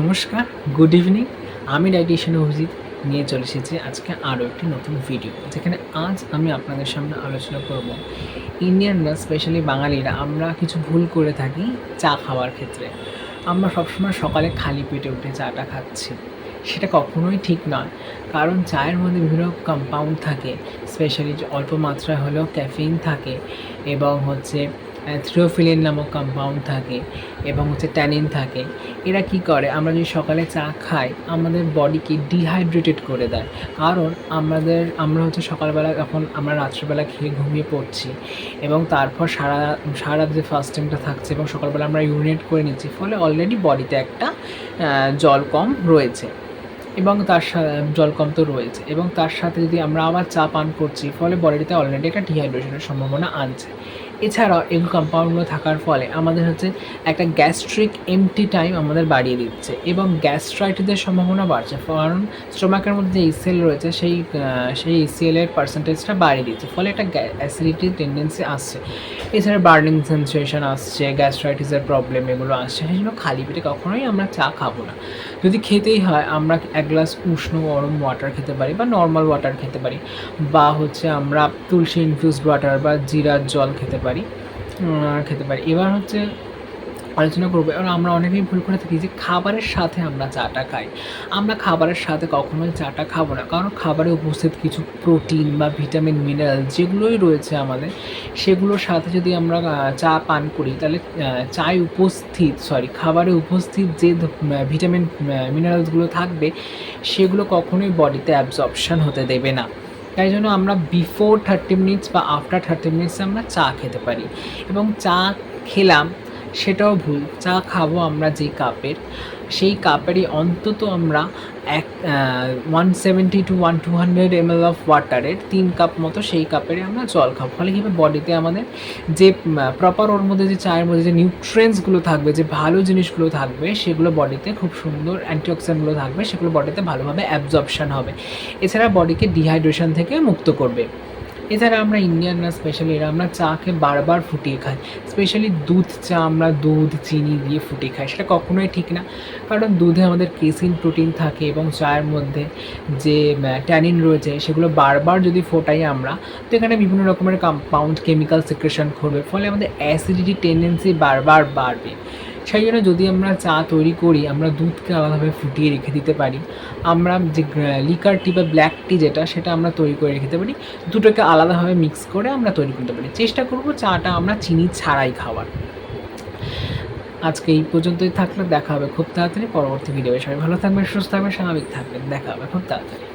নমস্কার good evening আমি dietitian Abhijit, নিয়ে চলে এসেছি আজকে আরও একটি নতুন ভিডিও যেখানে আজ আমি আপনাদের সামনে আলোচনা করব ইন্ডিয়ানরা স্পেশালি বাঙালিরা আমরা কিছু ভুল করে থাকি চা খাওয়ার ক্ষেত্রে। আমরা সবসময় সকালে খালি পেটে উঠে চাটা খাচ্ছি। সেটা কখনোই ঠিক নয়। কারণ চায়ের মধ্যে বিভিন্ন কম্পাউন্ড থাকে। স্পেশালি অল্প মাত্রায় হলেও ক্যাফিন থাকে এবং হচ্ছে থ্রিওফিলিন নামক কম্পাউন্ড থাকে এবং হচ্ছে ট্যানিন থাকে। এরা কি করে? আমরা যদি সকালে চা খাই, আমাদের বডিকে ডিহাইড্রেটেড করে দেয়। কারণ আমাদের, আমরা হচ্ছে সকালবেলা এখন আমরা রাত্রিবেলা খেয়ে ঘুমিয়ে পড়ছি এবং তারপর সারা সারা যে ফাস্টিংটা থাকছে এবং সকালবেলা আমরা ইউরিনেট করে নিচ্ছি, ফলে অলরেডি বডিতে একটা জল কম রয়েছে। এবং তার জল কম তো রয়েছে। এবং তার সাথে যদি আমরা আবার চা পান করছি, ফলে বডিতে অলরেডি একটা ডিহাইড্রেশনের সম্ভাবনা আনছে। এছাড়াও এই কম্পাউন্ডগুলো থাকার ফলে আমাদের হচ্ছে একটা গ্যাস্ট্রিক এমটি টাইম আমাদের বাড়িয়ে দিচ্ছে এবং গ্যাস্ট্রাইটিসের সম্ভাবনা বাড়ছে। কারণ স্টোমাকের মধ্যে যে ইসিএল রয়েছে, সেই সেই ইসিএলের পার্সেন্টেজটা বাড়িয়ে দিচ্ছে। ফলে একটা অ্যাসিডিটির টেন্ডেন্সি আসছে। এছাড়া বার্নিং সেন্সেশন আসছে গ্যাস্ট্রাইটিসের প্রবলেম এগুলো আসছে। সেই জন্য খালি পেটে কখনোই আমরা চা খাব না। যদি খেতেই হয়, আমরা এক গ্লাস উষ্ণ গরম ওয়াটার খেতে পারি বা নর্মাল ওয়াটার খেতে পারি বা হচ্ছে আমরা তুলসী ইনফিউজড ওয়াটার বা জিরার জল খেতে পারি খেতে পারি। এবার হচ্ছে আলোচনা করব। এবার আমরা অনেকেই ভুল করে থাকি যে খাবারের সাথে আমরা চাটা খাই। আমরা খাবারের সাথে কখনোই চাটা খাব না। কারণ খাবারে উপস্থিত কিছু প্রোটিন বা ভিটামিন, মিনারেল যেগুলোই রয়েছে আমাদের, সেগুলোর সাথে যদি আমরা চা পান করি, তাহলে চায় উপস্থিত সরি খাবারে উপস্থিত যে ভিটামিন মিনারেলসগুলো থাকবে, সেগুলো কখনোই বডিতে অ্যাবজর্পশন হতে দেবে না। তাই জন্য আমরা বিফোর থার্টি মিনিটস বা আফটার থার্টি মিনিটস আমরা চা খেতে পারি। এবং চা খেলাম সেটাও ভুল। চা খাব আমরা যে কাপের। সেই কাপেরই অন্তত আমরা এক one seventy two one two hundred M L of ওয়াটারের তিন কাপ মতো সেই কাপেরই আমরা জল খাব। ফলে কী হবে? বডিতে আমাদের যে প্রপার ওর মধ্যে যে চায়ের মধ্যে যে নিউট্রিয়েন্টসগুলো থাকবে, যে ভালো জিনিসগুলো থাকবে, সেগুলো বডিতে খুব সুন্দর অ্যান্টিঅক্সিডেন্টগুলো থাকবে, সেগুলো বডিতে ভালোভাবে অ্যাবজর্পশন হবে। এছাড়া বডিকে ডিহাইড্রেশন থেকে মুক্ত করবে। এছাড়া আমরা ইন্ডিয়ানরা স্পেশালি এরা, আমরা চাকে বারবার ফুটিয়ে খাই। স্পেশালি দুধ চা আমরা দুধ, চিনি দিয়ে ফুটিয়ে খাই, সেটা কখনোই ঠিক না। কারণ দুধে আমাদের কেসিন প্রোটিন থাকে এবং চায়ের মধ্যে যে ট্যানিন রয়েছে, সেগুলো বারবার যদি ফোটাই আমরা, তো এখানে বিভিন্ন রকমের কম্পাউন্ড কেমিক্যাল সিক্রেশন করবে ফলে আমাদের অ্যাসিডিটি টেন্ডেন্সি বারবার বাড়বে। সেই জন্য যদি আমরা চা তৈরি করি, আমরা দুধকে আলাদাভাবে ফুটিয়ে রেখে দিতে পারি। আমরা যে লিকার টি বা ব্ল্যাক টি যেটা, সেটা আমরা তৈরি করে রেখে দিতে পারি। দুটোকে আলাদাভাবে মিক্স করে আমরা তৈরি করতে পারি। চেষ্টা করব চাটা আমরা চিনি ছাড়াই খাওয়ার। আজকে এই পর্যন্তই থাকলে। দেখা হবে খুব তাড়াতাড়ি। পরবর্তী ভিডিও সবাই ভালো থাকবেন, সুস্থ থাকবেন, স্বাভাবিক থাকবেন। দেখা হবে খুব তাড়াতাড়ি।